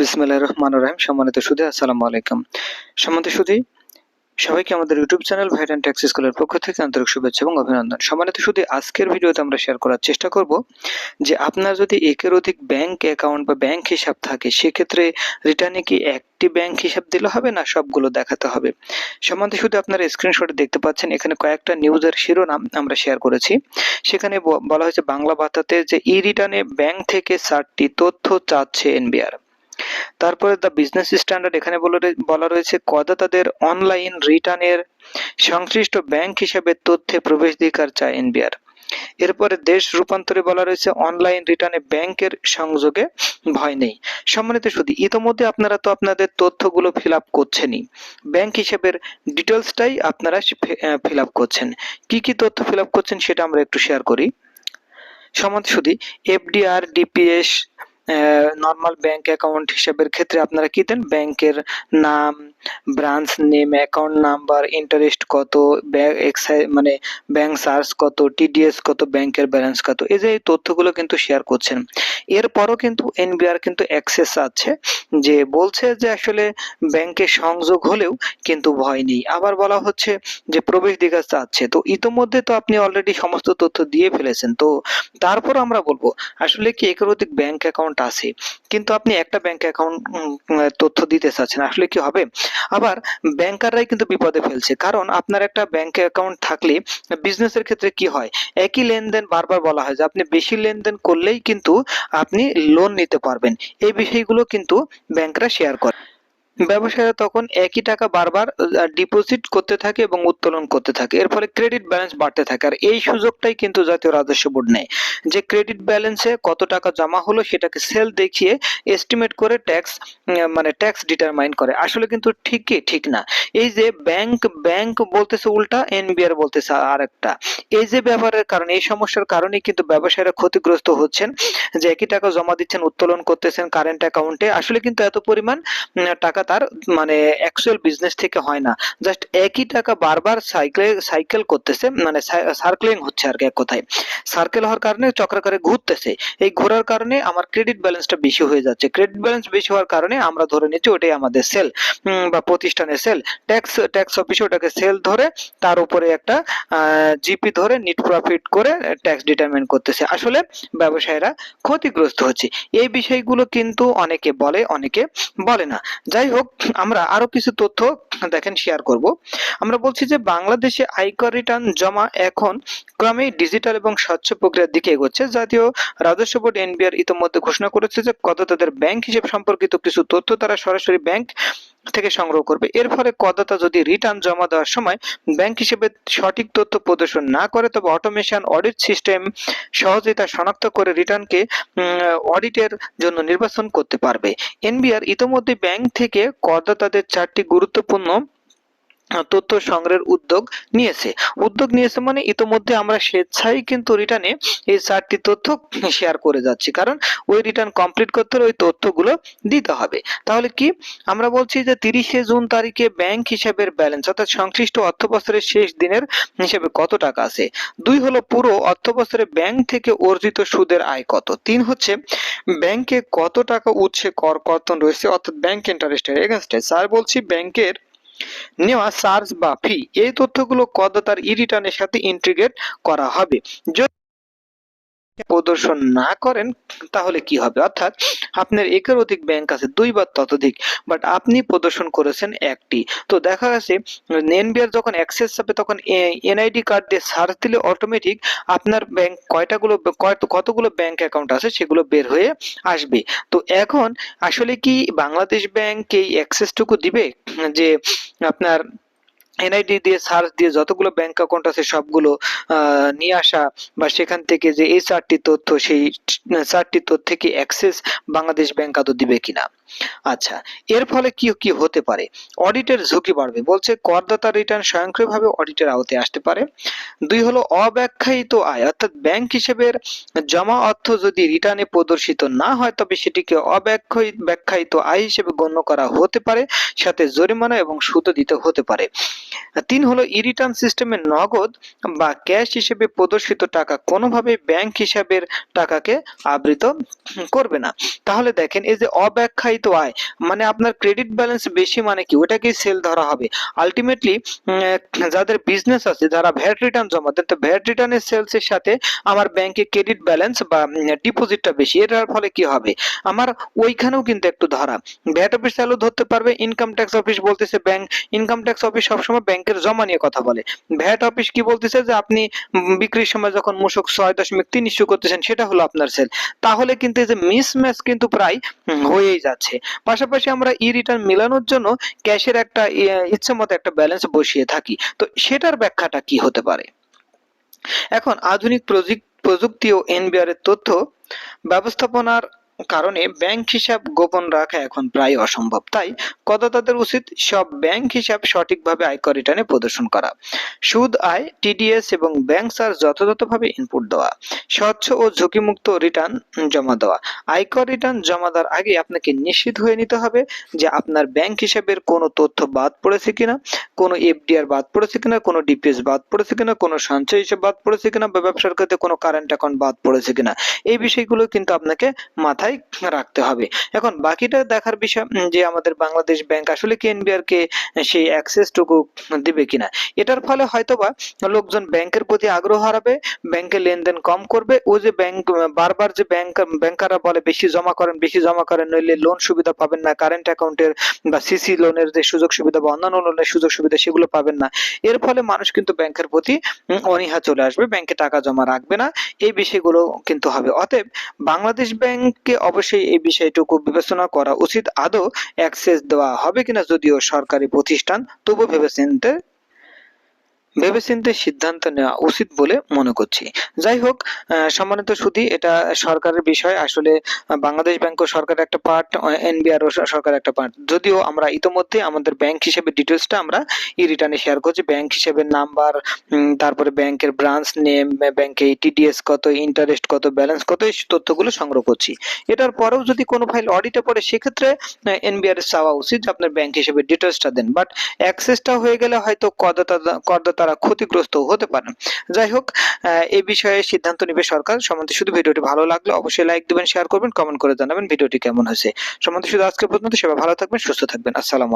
বিসমিল্লাহির রহমানির রহিম। সম্মানিত আসসালামু আলাইকুম। সম্মানিত সবাইকে আমাদের YouTube channel VAT and tax স্কুলের পক্ষ থেকে আন্তরিক শুভেচ্ছা এবং অভিনন্দন। সম্মানিত সুধী, আজকের ভিডিওতে আমরা শেয়ার করার চেষ্টা করব যে আপনার যদি একের অধিক ব্যাংক অ্যাকাউন্ট বা ব্যাংক হিসাব থাকে, সেক্ষেত্রে রিটার্নে কি একটি ব্যাংক হিসাব দিলে হবে না সবগুলো দেখাতে হবে? সম্মানিত শুধু আপনারা স্ক্রিনশটে দেখতে পাচ্ছেন, এখানে কয়েকটা নিউজের শিরোনাম আমরা শেয়ার করেছি। সেখানে বলা হয়েছে বাংলা ভাতাতে যে ই রিটার্নে ব্যাংক থেকে চারটি তথ্য চাচ্ছে এনবিআর তারপরে দ্য বিজনেস স্ট্যান্ডার্ড এখানে বলা রয়েছে করদাতাদের অনলাইন রিটার্নের সংশ্লিষ্ট ব্যাংক হিসাবে তথ্যে প্রবেশাধিকার চায় এনবিআর এরপরে দেশ রূপান্তরে বলা রয়েছে অনলাইন রিটার্নে ব্যাংকের সংযোগে ভয় নেই। সম্মানিত শুধু ইতোমধ্যে আপনারা তো আপনাদের তথ্যগুলো ফিল আপ করছেনই। ব্যাংক হিসাবের ডিটেলসটাই আপনারা ফিল আপ করছেন। কি কি তথ্য ফিল আপ করছেন সেটা আমরা একটু শেয়ার করি। শুধু FDR DPS normal bank account হিসাবের ক্ষেত্রে আপনারা কি দেন? ব্যাংকের নাম branch name account number interest কত মানে ব্যাংক চার্জ কত টিডিএস কত ব্যাংকের ব্যালেন্স কত, এই যে তথ্যগুলো কিন্তু শেয়ার করছেন। এরপরও কিন্তু এনবিআর কিন্তু অ্যাক্সেস আছে, যে বলছে যে আসলে ব্যাংকে সংযোগ হলেও কিন্তু ভয় নেই। আবার বলা হচ্ছে যে প্রবেশ প্রবেশাধিকার চাচ্ছে। তো ইতোমধ্যে তো আপনি অলরেডি সমস্ত তথ্য দিয়ে ফেলেছেন। তো তারপর আমরা বলব, আসলে কি একের অধিক ব্যাংক অ্যাকাউন্ট আছে। কিন্তু আপনি একটা ব্যাংক অ্যাকাউন্ট তথ্য দিতে চাচ্ছেন, আসলে কি হবে? আবার ব্যাংকাররাই কিন্তু বিপদে ফেলছে, কারণ আপনার একটা ব্যাংক অ্যাকাউন্ট থাকলে বিজনেসের ক্ষেত্রে কি হয়? একই লেনদেন বারবার বলা হয় যে আপনি বেশি লেনদেন করলেই কিন্তু আপনি লোন নিতে পারবেন। এই বিষয়গুলো কিন্তু ব্যাংকরা শেয়ার করে। ব্যবসায়ীরা তখন একই টাকা বারবার ডিপোজিট করতে থাকে এবং উত্তোলন করতে থাকে। এর ফলে ক্রেডিট ব্যালেন্স বাড়তে থাকে। আর এই সুযোগটাই কিন্তু জাতীয় রাজস্ব বোর্ড নেয়। যে ক্রেডিট ব্যালেন্সে কত টাকা জমা হলো সেটাকে সেল দেখিয়ে এস্টিমেট করে ট্যাক্স মানে ট্যাক্স ডিটারমাইন করে। আসলে কিন্তু ঠিকই ঠিক না। এই যে ব্যাংক ব্যাংক বলতেছে উল্টা এনবিআর বলতেছে আর একটা এই যে ব্যাপারের কারণে, এই সমস্যার কারণেই কিন্তু ব্যবসায়ীরা ক্ষতিগ্রস্ত হচ্ছেন, যে একই টাকা জমা দিচ্ছেন, উত্তোলন করতেছেন কারেন্ট অ্যাকাউন্টে আসলে কিন্তু এত পরিমাণ টাকা তার মানে অ্যাকচুয়াল বিজনেস থেকে হয় না। জাস্ট একই টাকা বারবার সাইকেল সাইকেল করতেছে মানে সার্কেলিং হচ্ছে আর কি এক কথায়। সার্কেল হওয়ার কারণে চক্রাকারে ঘুরতেছে। এই ঘোরার কারণে আমার ক্রেডিট ব্যালেন্সটা বেশি হয়ে যাচ্ছে। ক্রেডিট ব্যালেন্স বেশি হওয়ার কারণে আমরা ধরে নিচ্ছি ওটাই আমাদের সেল বা প্রতিষ্ঠানের সেল ট্যাক্স ট্যাক্স অফিসে ওটাকে সেল ধরে তার উপরে একটা জিপি ধরে নিট প্রফিট করে ট্যাক্স ডিটারমিন করতেছে। আসলে ব্যবসায়ীরা ক্ষতিগ্রস্ত হচ্ছে। এই বিষয়গুলো কিন্তু অনেকে বলে অনেকে বলে না। যাই হোক আমরা আরও কিছু তথ্য দেখেন শেয়ার করব। আমরা বলছি যে বাংলাদেশে আয়কর রিটার্ন জমা এখন ক্রমেই ডিজিটাল এবং স্বচ্ছ প্রক্রিয়ার দিকে এগোচ্ছে। জাতীয় রাজস্ব বোর্ড এনবিআর ইতিমধ্যে ঘোষণা করেছে যে কত তাদের ব্যাংক হিসেব সম্পর্কিত কিছু তথ্য তারা সরাসরি ব্যাংক থেকে সংগ্রহ করবে। এর ফলে করদাতা যদি রিটার্ন জমা দেওয়ার সময় ব্যাংক হিসেবে সঠিক তথ্য প্রদর্শন না করে, তবে অটোমেশন অডিট সিস্টেম সহজেই তা শনাক্ত করে রিটার্নকে অডিটের জন্য নির্বাচন করতে পারবে। এনবিআর ইতোমধ্যে ব্যাংক থেকে করদাতাদের চারটি গুরুত্বপূর্ণ তথ্য সংগ্রহের উদ্যোগ নিয়েছে। উদ্যোগ নিয়েছে মানে ইতোমধ্যে আমরা স্বেচ্ছায় কিন্তু রিটার্নে এই চারটি তথ্য শেয়ার করে যাচ্ছি। কারণ ওই রিটার্ন কমপ্লিট করতে হলে ওই তথ্যগুলো দিতে হবে। তাহলে কি? আমরা বলছি যে তিরিশে জুন তারিখে ব্যাংক হিসাবের ব্যালেন্স অর্থাৎ সংশ্লিষ্ট অর্থ বছরের শেষ দিনের হিসেবে কত টাকা আছে? দুই হলো পুরো অর্থ বছরে ব্যাংক থেকে অর্জিত সুদের আয় কত? তিন হচ্ছে ব্যাংকে কত টাকা উৎসে কর কর্তন রয়েছে? অর্থাৎ ব্যাংক ইন্টারেস্টের এগেনস্টে স্যার বলছি ব্যাংকের নেওয়া চার্জ বা ফি এই তথ্যগুলো করদাতার ই রিটার্নের সাথে ইন্টিগ্রেট করা হবে। প্রদর্শন না করেন, তাহলে কি হবে? অর্থাৎ আপনার একের অধিক ব্যাংক আছে দুই বা ততোধিক বাট আপনি প্রদর্শন করেছেন একটি। তো দেখা গেছে এনবিআর যখন অ্যাক্সেস যাবে তখন এনআইডি কার্ড দিয়ে সার্চ দিলে অটোমেটিক আপনার ব্যাংক কয়টাগুলো, কয়- কতগুলো ব্যাংক অ্যাকাউন্ট আছে সেগুলো বের হয়ে আসবে। তো এখন আসলে কি বাংলাদেশ ব্যাংক এই অ্যাক্সেসটুকু দিবে? যে আপনার এনআইডি দিয়ে সার্চ দিয়ে যতগুলো ব্যাংক অ্যাকাউন্ট আছে সবগুলো নিয়ে আসা বা সেখান থেকে যে এই চারটি তথ্য, সেই চারটি তথ্য কি অ্যাক্সেস বাংলাদেশ ব্যাংক আদৌ দিবে কিনা? আচ্ছা এর ফলে কি কি হতে পারে? অডিটের ঝুঁকি বাড়বে। বলছে, করদাতা রিটার্ন স্বয়ংক্রিয়ভাবে অডিটের আওতায় আসতে পারে। দুই হলো, অব্যাখ্যায়িত আয়, অর্থাৎ ব্যাংক হিসেবের জমা অর্থ যদি রিটার্নে প্রদর্শিত না হয়, তবে সেটিকে অব্যাখ্যায়িত, ব্যাখ্যায়িত আয় হিসেবে গণ্য করা হতে পারে। সাথে জরিমানা এবং সুদ দিতে হতে পারে। তিন হলো ই রিটার্ন সিস্টেমে নগদ বা ক্যাশ হিসেবে প্রদর্শিত টাকা কোনোভাবে ব্যাংক হিসাবের টাকাকে আবৃত করবে না। তাহলে দেখেন এই যে অব্যাখ্যায়িত আয় মানে আপনার ক্রেডিট ব্যালেন্স বেশি মানে কি? ওটাকেই সেল ধরা হবে। আলটিমেটলি যাদের বিজনেস আছে, যারা ভ্যাট রিটার্ন জমা দেন তো ভ্যাট রিটার্নের সেলস এর সাথে আমার ব্যাংকে ক্রেডিট ব্যালেন্স বা ডিপোজিটটা বেশি। এটার ফলে কি হবে? আমার ওইখানেও কিন্তু একটু ধরা। ভ্যাট অফিস চালু ধরতে পারবে ইনকাম ট্যাক্স অফিস বলতেছে ব্যাংক ইনকাম ট্যাক্স অফিস সবসময় ব্যাংকের জমা নিয়ে কথা বলে। ভ্যাট অফিস কি বলতেছে যে আপনি বিক্রির সময় যখন মূসক ছয় দশমিক তিন ইস্যু করতেছেন, সেটা হলো আপনার সেল তাহলে কিন্তু এই যে মিসম্যাচ কিন্তু প্রায় হয়েই যাচ্ছে। পাশাপাশি আমরা ই রিটার্ন মেলানোর জন্য ক্যাশের একটা ইচ্ছে মতো একটা ব্যালেন্স বসিয়ে থাকি। তো সেটার ব্যাখ্যাটা কি হতে পারে? এখন আধুনিক প্রযুক- প্রযুক্তি ও এনবিআর এর তথ্য, ব্যবস্থাপনার কারণে ব্যাংক হিসাব গোপন রাখা এখন প্রায় অসম্ভব। তাই করদাতাদের উচিত সব ব্যাংক হিসাব সঠিকভাবে আয়কর রিটার্নে প্রদর্শন করা। সুদ, আয় টিডিএস এবং ব্যাংক চার্জ যথাযথভাবে ইনপুট দেওয়া, স্বচ্ছ ও ঝুঁকিমুক্ত রিটার্ন জমা দেওয়া। আয়কর রিটার্ন জমা দেওয়ার আগে আপনাকে নিশ্চিত হয়ে নিতে হবে যে আপনার ব্যাংক হিসাবের কোনো তথ্য বাদ পড়েছে কিনা, কোনো এফডিআর বাদ পড়েছে কিনা, কোনো ডিপিএস বাদ পড়েছে কিনা, কোনো সঞ্চয় হিসেবে বাদ পড়েছে কিনা, বা ব্যবসার ক্ষেত্রে কোনো কারেন্ট অ্যাকাউন্ট বাদ পড়েছে কিনা। এই বিষয়গুলো কিন্তু আপনাকে মাথায় রাখতে হবে? এখন বাকিটা দেখার বিষয় যে আমাদের বাংলাদেশ ব্যাংক আসলে কি এনবিআর কে সেই অ্যাক্সেসটুকু দিবে কিনা? এটার ফলে হয়তোবা লোকজন ব্যাংকের প্রতি আগ্রহ হারাবে, ব্যাংকে লেনদেন কম করবে। ও যে ব্যাংক বারবার যে ব্যাংক ব্যাংকাররা বলে বেশি জমা করেন, বেশি জমা করেন, নইলে লোন সুবিধা পাবেন না কারেন্ট অ্যাকাউন্টের বা সিসি লোনের যে সুযোগ সুবিধা বা অন্যান্য লোনের সুযোগ সুবিধা সেগুলো পাবেন না। এর ফলে মানুষ কিন্তু ব্যাংকের প্রতি অনীহা চলে আসবে, ব্যাংকে টাকা জমা রাখবে না। এই বিষয়গুলো কিন্তু হবে। অতএব বাংলাদেশ ব্যাংককে অবশ্যই এই বিষয়টুকু বিবেচনা করা উচিত। আদৌ অ্যাক্সেস দেওয়া হবে কিনা যদিও সরকারি প্রতিষ্ঠান তবু ভেবেচিন্তে ভেবেচিন্তে সিদ্ধান্ত নেওয়া উচিত বলে মনে করছি। যাই হোক সম্মানিত সুদী এটা সরকারের বিষয়। আসলে বাংলাদেশ ব্যাংক সরকারের একটা পার্ট এনবিআর সরকারের একটা পার্ট যদিও আমরা ইতোমধ্যে আমাদের ব্যাংক হিসেবে ডিটেলসটা আমরা ই রিটার্নে শেয়ার করছি। ব্যাংক হিসেবে নাম্বার তারপরে ব্যাংকের ব্রাঞ্চ নেম ব্যাংকে টিডিএস কত ইন্টারেস্ট কত ব্যালেন্স কত, এই তথ্যগুলো সংগ্রহ করছি। এটার পরেও যদি কোনো ফাইল অডিটে পড়ে, সেক্ষেত্রে এনবিআর চাওয়া উচিত যে আপনার ব্যাংক হিসেবে ডিটেলসটা দেন। বাট অ্যাক্সেসটা হয়ে গেলে হয়তো করদাতা করদাতা করদাতারা ক্ষতিগ্রস্ত হতে পারেন। যাই হোক এই বিষয়ে সিদ্ধান্ত নেবে সরকার। সম্বন্ধে শুধু ভিডিওটি ভালো লাগলে অবশ্যই লাইক দিবেন, শেয়ার করবেন, কমেন্ট করে জানাবেন ভিডিওটি কেমন হয়েছে। সম্বন্ধে শুধু আজকে পর্যন্ত, সবাই ভালো থাকবেন, সুস্থ থাকবেন। আসসালামু